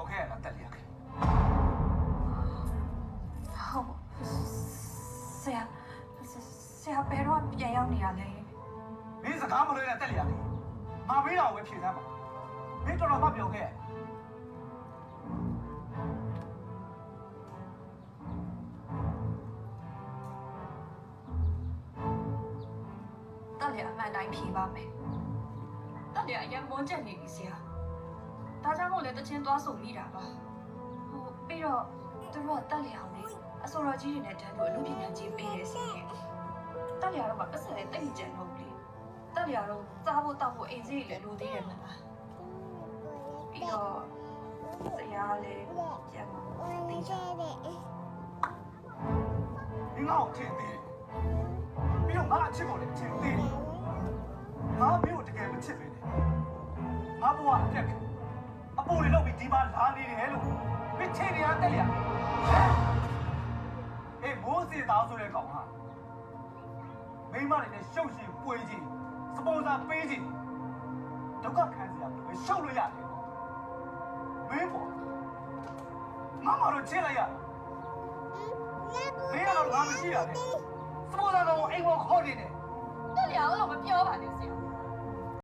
တော်ခဲ့ရလားတက်လျက်ခဲ့ဟုတ်ဆရာဆရာဘယ်တော့ပြန်ရောက်နေရလဲမင်းစကားမလို့ရတက်လျက်လေငါမေးတာကိုပဲဖြေစမ်းပါမင်းတော်တော်မပြောခဲ့တက်လျက်အမှန်တိုင်းဖြေပါမယ်တက်လျက်အရင်မွန်ချက်နေပြီဆရာ ဒါကြောင့်မို့လဲတချင်းသွားဆုံမိတာပါဟိုပြီးတော့သူတို့ကတက်လျာအောင်လေအစောရကြီးတွေနဲ့တန်းလို့အမှုပညာကြီးပေးရစီရဲ့တက်လျာတော့ကပတ်စံနဲ့တိတ်ကြံတော့လေတက်လျာတော့စားဖို့တောက်ဖို့အိမ်စီးတွေလည်းလိုသေးတယ်မလားပြီးတော့ဆရာလည်းပြန်မှာသိကြမင်းငါ့ကိုထင်သေးတယ်ပြီးတော့ငါအချစ်ကိုလည်းထင်သေးတယ်ငါမင်းကိုတကယ်မချစ်ပဲနဲ့ငါဘဝအပြတ်ပဲအပေါ်လေးလောက်ပြီး ဒီမှာလာနေတယ်လို့မင်းထင်နေရတက်လျာအေးမိုးစီသားဆိုတဲ့ကောင်ဟာမိမတွေနဲ့ရှုပ်ရှင်ပွေကြီးစပွန်ဆာပေးကြီးဒုက္ခခံစရာမလိုပဲရှုပ်လို့ရတယ်မင်းပေါ့ငါမှတော့ချစ်လိုက်ရမင်းကတော့ငါမရှိရနဲ့စပေါ်တာတော့အိမ်ပေါ်ခေါ်နေတယ်တက်လျာတော့မပြောပါနဲ့ဆရာ